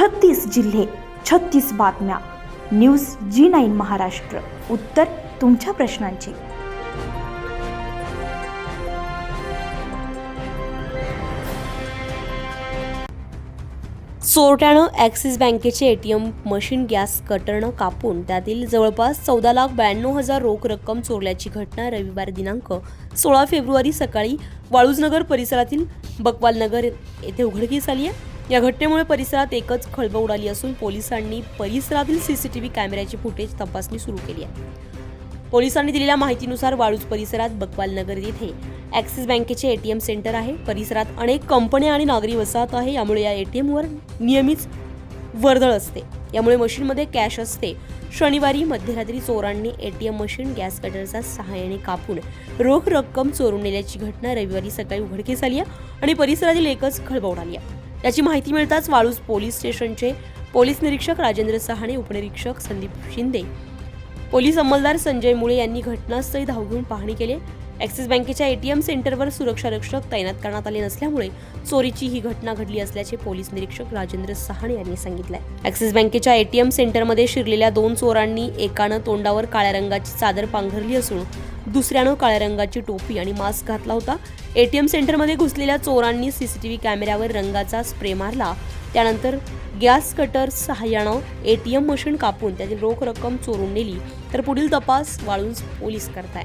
छत्तीस जिल्हे छत्तीस बातम्या. न्यूज जी नाईन महाराष्ट्र. उत्तर तुमच्या प्रश्नांची. चोरट्यानं ॲक्सिस बँकेचे एटीएम मशीन गॅस कटरनं कापून त्यातील जवळपास चौदा लाख ब्याण्णव हजार रोख रक्कम चोरल्याची घटना रविवार दिनांक सोळा फेब्रुवारी सकाळी वाळूजनगर परिसरातील बकवालनगर येथे उघडकीस आली आहे. या घटनेमुळे परिसरात एकच खळबळ उडाली असून पोलिसांनी परिसरातील सीसीटीव्ही कॅमेऱ्याची फुटेज तपासणी सुरू केली आहे. पोलिसांनी दिलेल्या माहितीनुसार वाळूज परिसरात बकवाल नगर येथे ॲक्सिस बँकेचे एटीएम सेंटर आहे. परिसरात अनेक कंपन्या आणि नागरी वसाहत आहे. यामुळे या एटीएमवर नियमित वर्दळ असते. यामुळे मशीनमध्ये कॅश असते. शनिवारी मध्यरात्री चोरांनी एटीएम मशीन गॅस कटरचा सहाय्याने कापून रोख रक्कम चोरून नेल्याची घटना रविवारी सकाळी उघडकीस आली आहे आणि परिसरातील एकच खळबळ उडाली आहे. याची माहिती मिळताच वाळूज पोलीस स्टेशनचे पोलीस निरीक्षक राजेंद्र सहाणे उपनिरीक्षक संदीप शिंदे. पोलीस अंमलदार संजय मुळे यांनी घटनास्थळी धाव घेऊन पाहणी केली. ॲक्सिस बँकेच्या एटीएम सेंटरवर सुरक्षा रक्षक तैनात करण्यात आले नसल्यामुळे चोरीची ही घटना घडली असल्याचे पोलीस निरीक्षक राजेंद्र सहाणे यांनी सांगितलं ॲक्सिस बँकेच्या एटीएम सेंटरमध्ये शिरलेल्या दोन चोरांनी एकानं तोंडावर काळ्या रंगाची चादर पांघरली असून दुसऱ्यानं काळ्या रंगाची टोपी आणि मास्क घातला होता. एटीएम सेंटरमध्ये घुसलेल्या चोरांनी सीसीटीव्ही कॅमेऱ्यावर रंगाचा स्प्रे मारला. त्यानंतर गॅस कटर सहाय्यानं एटीएम मशीन कापून त्यातील रोख रक्कम चोरून नेली. तर पुढील तपास वाळून पोलीस करताय.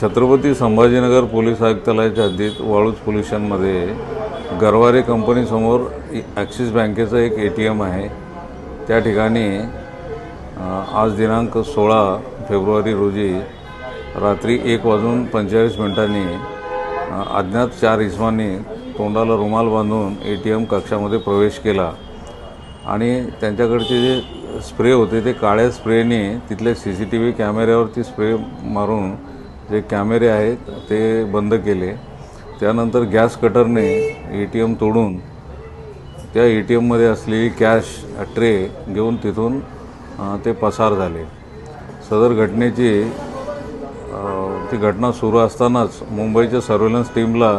छत्रपती संभाजीनगर पोलीस आयुक्तालयाच्या हद्दीत वाळूज पोल्युशनमध्ये गरवारे कंपनीसमोर ॲक्सिस बँकेचं एक ए टी एम आहे. त्या ठिकाणी आज दिनांक सोळा फेब्रुवारी रोजी रात्री एक वाजून पंचेचाळीस मिनिटांनी अज्ञात चार इसमांनी तोंडाला रुमाल बांधून ए टी एम कक्षामध्ये प्रवेश केला. आणि त्यांच्याकडचे जे स्प्रे होते ते काळ्या स्प्रेने तिथल्या सी सी टी व्ही कॅमेऱ्यावरती स्प्रे मारून जे कॅमेरे आहेत ते बंद केले. त्यानंतर गॅस कटरने ए टी एम तोडून त्या ए टी एममध्ये असलेली कॅश ट्रे घेऊन तिथून ते पसार झाले. सदर घटनेची ती घटना सुरू असतानाच मुंबईच्या सर्व्हेलन्स टीमला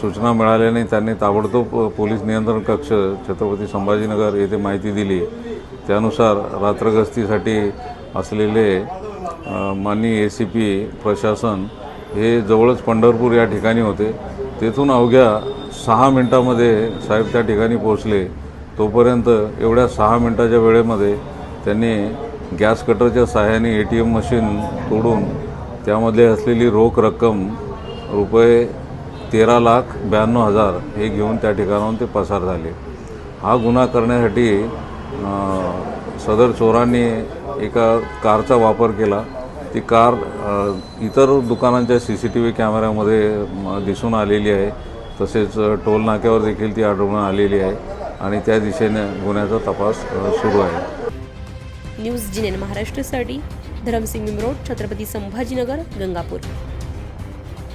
सूचना मिळाल्याने त्यांनी ताबडतोब पोलीस नियंत्रण कक्ष छत्रपती संभाजीनगर येथे माहिती दिली. त्यानुसार रात्रगस्तीसाठी असलेले माननीय ए सी पी प्रशासन हे जवळच पंढरपूर या ठिकाणी होते. तेथून अवघ्या सहा मिनटामध्ये साहेब त्या ठिकाणी पोहोचले. तोपर्यंत एवढ्या सहा मिनटाच्या वेळेमध्ये त्यांनी गॅस कटरच्या सहाय्याने ए टी एम मशीन तोडून त्यामध्ये असलेली रोख रक्कम रुपये तेरा लाख ब्याण्णव हजार हे घेऊन त्या ठिकाणाहून ते पसार झाले. हा गुन्हा करण्यासाठी सदर चोरांनी एका कारचा वापर केला. ती कार इतर दुकानांच्या सी सी टी व्ही कॅमेऱ्यामध्ये दिसून आलेली आहे. तसेच टोल नाक्यावर देखील ती आढळून आलेली आहे. आणि त्या दिशेने गुन्ह्याचा तपास सुरू आहे. न्यूज जिनेन महाराष्ट्रासाठी धरमसिंग मिमरोड छत्रपती संभाजीनगर गंगापूर.